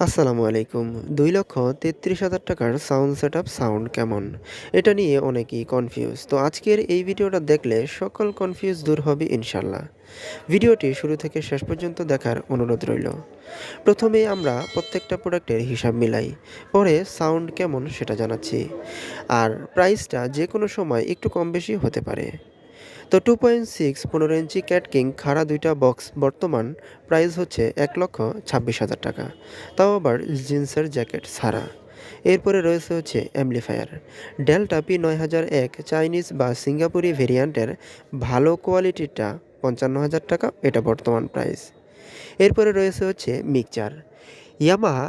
আসসালামু আলাইকুম। দুই লক্ষ তেত্রিশ হাজার টাকার সাউন্ড সেট সাউন্ড কেমন? এটা নিয়ে অনেকেই কনফিউজ তো আজকের এই ভিডিওটা দেখলে সকল কনফিউজ দূর হবে ইনশাল্লাহ। ভিডিওটি শুরু থেকে শেষ পর্যন্ত দেখার অনুরোধ রইল। প্রথমে আমরা প্রত্যেকটা প্রোডাক্টের হিসাব মিলাই। পরে সাউন্ড কেমন সেটা জানাচ্ছি। আর প্রাইসটা যে কোনো সময় একটু কম বেশি হতে পারে। তো টু পয়েন্ট সিক্স পনেরো ইঞ্চি ক্যাট কিং খাড়া দুইটা বক্স বর্তমান প্রাইস হচ্ছে এক লক্ষ ছাব্বিশ হাজার টাকা। তাও আবার জিন্সের জ্যাকেট ছাড়া। এরপরে রয়েছে হচ্ছে অ্যাম্পলিফায়ার ডেল্টা পি নয় হাজার এক চাইনিজ বা সিঙ্গাপুরি ভেরিয়ান্টের ভালো কোয়ালিটিটা পঞ্চান্ন হাজার টাকা, এটা বর্তমান প্রাইস এরপরে রয়েছে হচ্ছে মিক্সচার ইয়ামাহা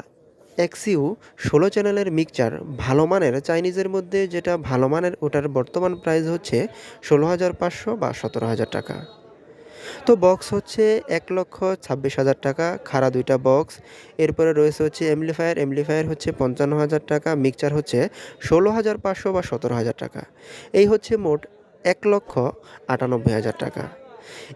এক্সইউ ষোলো চ্যানেলের মিক্সচার ভালো মানের চাইনিজের মধ্যে যেটা ভালো মানের ওটার বর্তমান প্রাইস হচ্ছে ষোলো হাজার পাঁচশো বা সতেরো হাজার টাকা। তো বক্স হচ্ছে এক লক্ষ ছাব্বিশ হাজার টাকা, খাড়া দুইটা বক্স। এরপরে রয়েছে হচ্ছে এমলিফায়ার এমলিফায়ার হচ্ছে পঞ্চান্ন হাজার টাকা, মিক্সচার হচ্ছে ষোলো হাজার পাঁচশো বা সতেরো হাজার টাকা। এই হচ্ছে মোট এক লক্ষ আটানব্বই হাজার টাকা।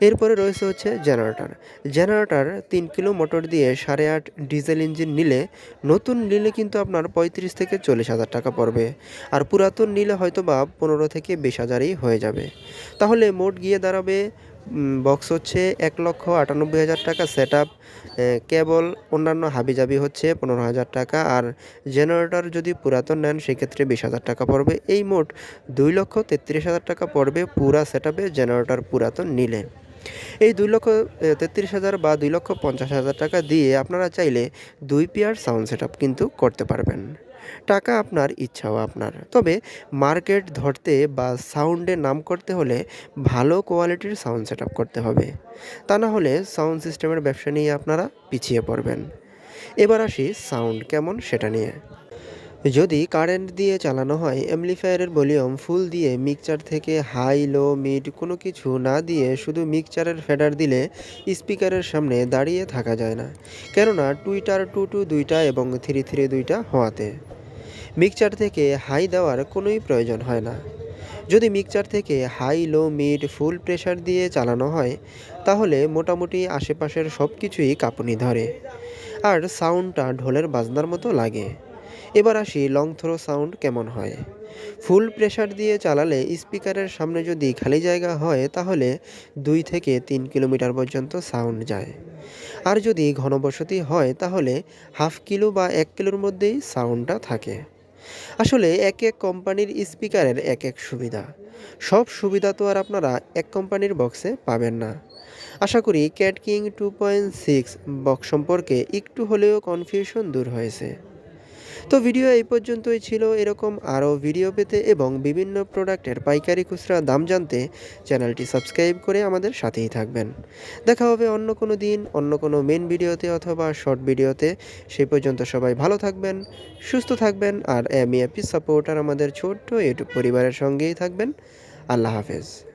এরপরে রয়েছে হচ্ছে জেনারেটার। জেনারেটার তিন কিলো মোটর দিয়ে সাড়ে আট ডিজেল ইঞ্জিন নিলে নতুন নিলে কিন্তু আপনার পঁয়ত্রিশ থেকে চল্লিশ হাজার টাকা পড়বে। আর পুরাতন নিলে হয়তো বা পনেরো থেকে বিশ হাজারই হয়ে যাবে। তাহলে মোট গিয়ে দাঁড়াবে বক্স হচ্ছে এক লক্ষ আটানব্বই হাজার টাকা সেট আপ কেবল অন্যান্য হাবিজাবি হচ্ছে পনেরো হাজার টাকা আর জেনারেটর যদি পুরাতন নেন সেক্ষেত্রে বিশ হাজার টাকা পড়বে। এই মোট দুই লক্ষ তেত্রিশ হাজার টাকা পড়বে পুরা সেট আপে জেনারেটর পুরাতন নিলে। এই দুই লক্ষ তেত্রিশ হাজার বা দুই লক্ষ পঞ্চাশ হাজার টাকা দিয়ে আপনারা চাইলে দুই পেয়ার সাউন্ড সেট কিন্তু করতে পারবেন। টাকা আপনার, ইচ্ছাও আপনার। তবে মার্কেট ধরতে বা সাউন্ডে নাম করতে হলে ভালো কোয়ালিটির সাউন্ড সেট করতে হবে। তা না হলে সাউন্ড সিস্টেমের ব্যবসা নিয়ে আপনারা পিছিয়ে পড়বেন। এবার আসি সাউন্ড কেমন সেটা নিয়ে। যদি কারেন্ট দিয়ে চালানো হয়, অ্যাম্পলিফায়ারের ভলিউম ফুল দিয়ে মিক্সচার থেকে হাই, লো, মিড কোনো কিছু না দিয়ে শুধু মিক্সচারের ফেডার দিলে স্পিকারের সামনে দাঁড়িয়ে থাকা যায় না। কেননা টুইটার টু টু দুইটা এবং থ্রি থ্রি দুইটা হওয়াতে। মিক্সচার থেকে হাই দেওয়ার কোনোই প্রয়োজন হয় না। যদি মিক্সচার থেকে high, low, mid, full pressure দিয়ে চালানো হয়, তাহলে মোটামুটি আশেপাশের সব কিছুই কাঁপুনি ধরে। আর সাউন্ডটা ঢোলের বাজনার মতো লাগে। এবার আসি লং থ্রো সাউন্ড কেমন হয়। ফুল প্রেশার দিয়ে চালালে স্পিকারের সামনে যদি খালি জায়গা হয়, তাহলে দুই থেকে তিন কিলোমিটার পর্যন্ত সাউন্ড যায়। আর যদি ঘনবসতি হয়, তাহলে হাফ কিলো বা এক কিলোর মধ্যেই সাউন্ডটা থাকে। আসলে এক এক কোম্পানির স্পিকারের এক এক সুবিধা। সব সুবিধা তো আর আপনারা এক কোম্পানির বক্সে পাবেন না। আশা করি cat king two point six box সম্পর্কে একটু হলেও কনফিউশন দূর হয়েছে। তো ভিডিও এই পর্যন্তই ছিল। এরকম আরও ভিডিও পেতে এবং বিভিন্ন প্রোডাক্টের পাইকারি খুচরা দাম জানতে চ্যানেলটি সাবস্ক্রাইব করে আমাদের সাথেই থাকবেন। দেখা হবে অন্য কোনো দিন, অন্য কোনো মেন ভিডিওতে অথবা শর্ট ভিডিওতে সেই পর্যন্ত সবাই ভালো থাকবেন, সুস্থ থাকবেন আর এম সাপোর্টার আমাদের ছোট্ট ইউটিউব পরিবারের সঙ্গেই থাকবেন। আল্লাহ হাফেজ।